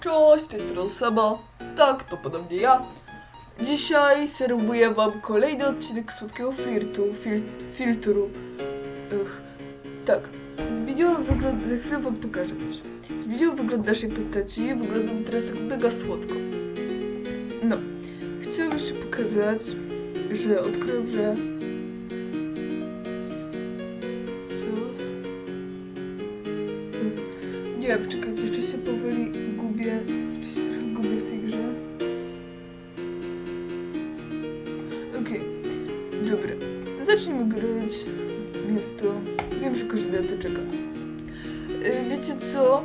Cześć, to jest Rosaba. Tak, to podobnie ja. Dzisiaj serwuję wam kolejny odcinek Słodkiego Flirtu, fil, filtru. Ech, tak. Zmieniłem wygląd, za chwilę wam pokażę coś. Zmieniłem wygląd naszej postaci, wyglądam teraz jak mega słodko. No, chciałem jeszcze pokazać, że odkryłem, że... Co? Nie wiem, czekajcie, jeszcze się powoli dobra. Zacznijmy grać miasto. Wiem, że każdy to czeka. E, Wiecie co?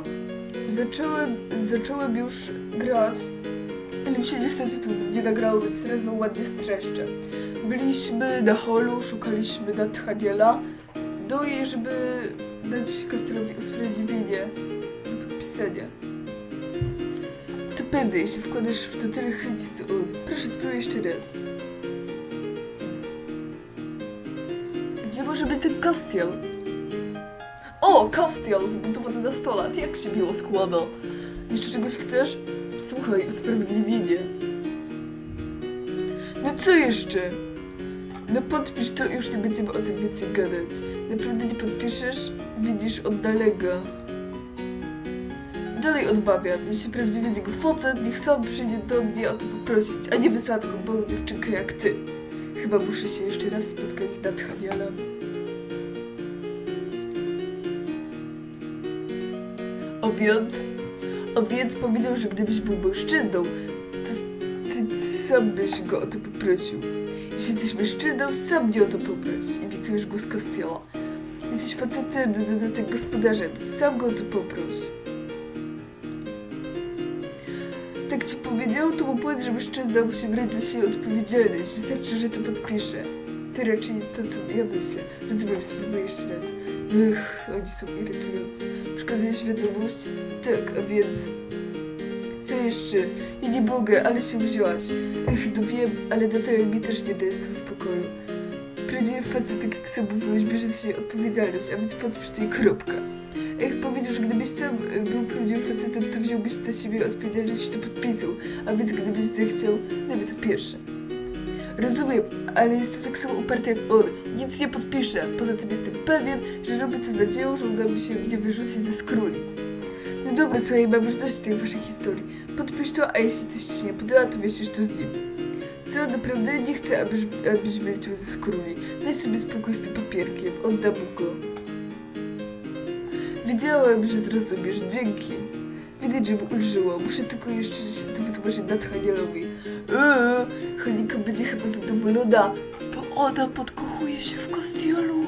Zacząłem, zacząłem już grać, ale mi się niestety to nie nagrało, więc teraz wam ładnie streszczę. Byliśmy na holu, szukaliśmy Nathaniela, no i żeby dać Kastelowi usprawiedliwienie do podpisania. To pewnie, jeśli wkładasz w to tyle chęci co on. Proszę, spróbuj jeszcze raz. Gdzie może być ten Castiel? O, Castiel, zbudowany na sto lat. Jak się miło składa. Jeszcze czegoś chcesz? Słuchaj, usprawiedliwienie. No co jeszcze? No podpisz to już nie będziemy o tym więcej gadać. Naprawdę nie podpiszesz? Widzisz, oddalega. Dalej odmawiam. Jeśli prawdziwy jest jego facet, niech sam przyjdzie do mnie o to poprosić, a nie taką małą dziewczynkę jak ty. Chyba muszę się jeszcze raz spotkać z Nathanielem. A więc? A więc powiedział, że gdybyś był mężczyzną, to ty sam byś go o to poprosił. Jeśli jesteś mężczyzną, sam mnie o to poproś. Imitujesz głos Castiela. Jesteś facetem, do dodatek gospodarzem, sam go o to poproś. Tak ci powiedział, to mu powiedz, że mężczyzna musi brać za siebie odpowiedzialność. Wystarczy, że to podpisze. Ty raczej to, co ja myślę. Rozumiem, spróbuję jeszcze raz. Ech, oni są irytujący. Przekazujesz wiadomość? Tak, a więc... Co jeszcze? Ja nie mogę, ale się wzięłaś. Ech, no wiem, ale Natalia mi też nie daje z spokoju. Prawdziwy facet, tak jak sam mówiłeś, bierze siebie odpowiedzialność, a więc podpisz to i kropka. Ech, powiedział, że gdybyś sam y, był prawdziwym facetem, to wziąłbyś na siebie odpowiedzialność i to podpisał, a więc gdybyś zechciał, dajmy to pierwsze. Rozumiem, ale jestem tak samo uparty jak on. Nic nie podpiszę. Poza tym jestem pewien, że robię to z nadzieją, że uda mi się mnie wyrzucić ze skróli. No dobra, słuchaj, mam już dość tych waszych historii. Podpisz to, a jeśli coś ci się nie podoba, to wiesz to z nim. Co, naprawdę nie chcę, abyś, abyś wyleciał ze skróli. Daj sobie spokój z tym papierkiem, oddam go. Wiedziałem, że zrozumiesz, dzięki. Widać, że mu ulżyło. Muszę tylko jeszcze się to wytłumaczyć Nathanielowi. Eee, Cholinka będzie chyba zadowolona, bo ona podkochuje się w kostiolu.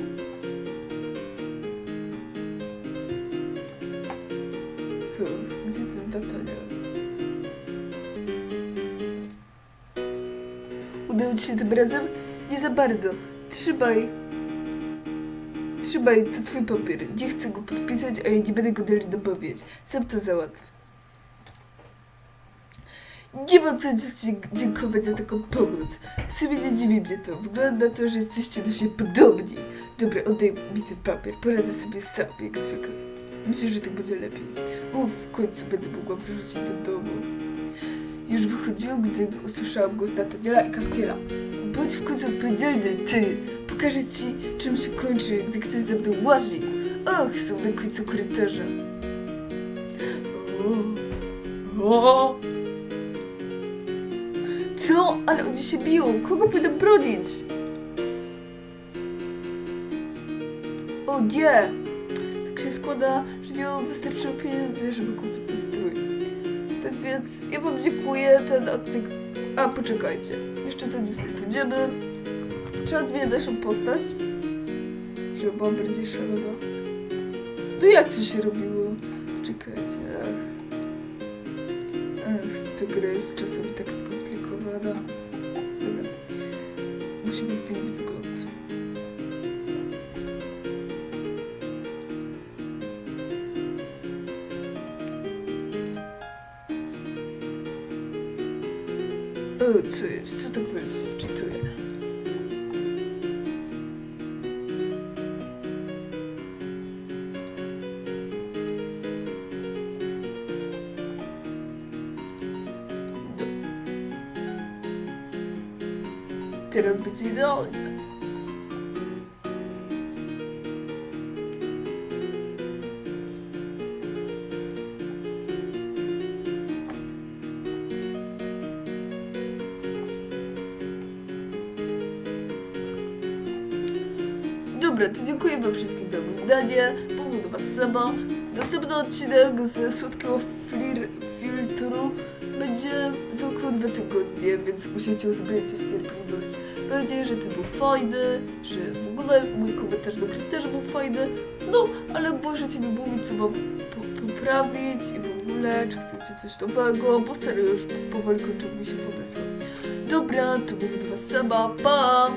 Udało ci się tym razem? Nie za bardzo. Trzymaj. Trzymaj, to twój papier. Nie chcę go podpisać, a ja nie będę go dalej dobawiać. Sam to załatw. Nie mam co dziękować za taką pomoc. W sumie nie dziwi mnie to. Wygląda na to, że jesteście do siebie podobni. Dobra, oddaj mi ten papier. Poradzę sobie sam, jak zwykle. Myślę, że tak będzie lepiej. Uff, w końcu będę mogła wrócić do domu. Już wychodziłam, gdy usłyszałam głos Nataniela i Castiela. Bądź w końcu odpowiedzialny, ty! Pokażę ci, czym się kończy, gdy ktoś ze mną łazi. Ach, są na końcu korytarza. Co? Ale oni się biją. Kogo będę bronić? O nie! Tak się składa, że nie mam wystarczyło pieniędzy, żeby kupić. Tak więc ja wam dziękuję, ten odcinek... A, poczekajcie. Jeszcze zanim sobie pójdziemy, trzeba zmienić naszą postać, żeby była bardziej szalona. No jak to się robiło? Czekajcie, ach. Ach, ta gra jest czasami tak skomplikowana. Dobra. Musimy zmienić wygląd. E, co jest? Co tak was wczytuje? Teraz będzie idealnie. Dobra, to dziękuję wam wszystkim za oglądanie. Powodu was sama. Następny odcinek ze słodkiego flir, filtru będzie za około dwa tygodnie, więc musicie uzbroić się w cierpliwość. Mam nadzieję, że to był fajny, że w ogóle mój komentarz do gry też był fajny. No, ale możecie mi mówić, co mam po, poprawić i w ogóle, czy chcecie coś nowego, bo serio już powoli kończą mi się pomysły. Dobra, to mówię do was sama, pa!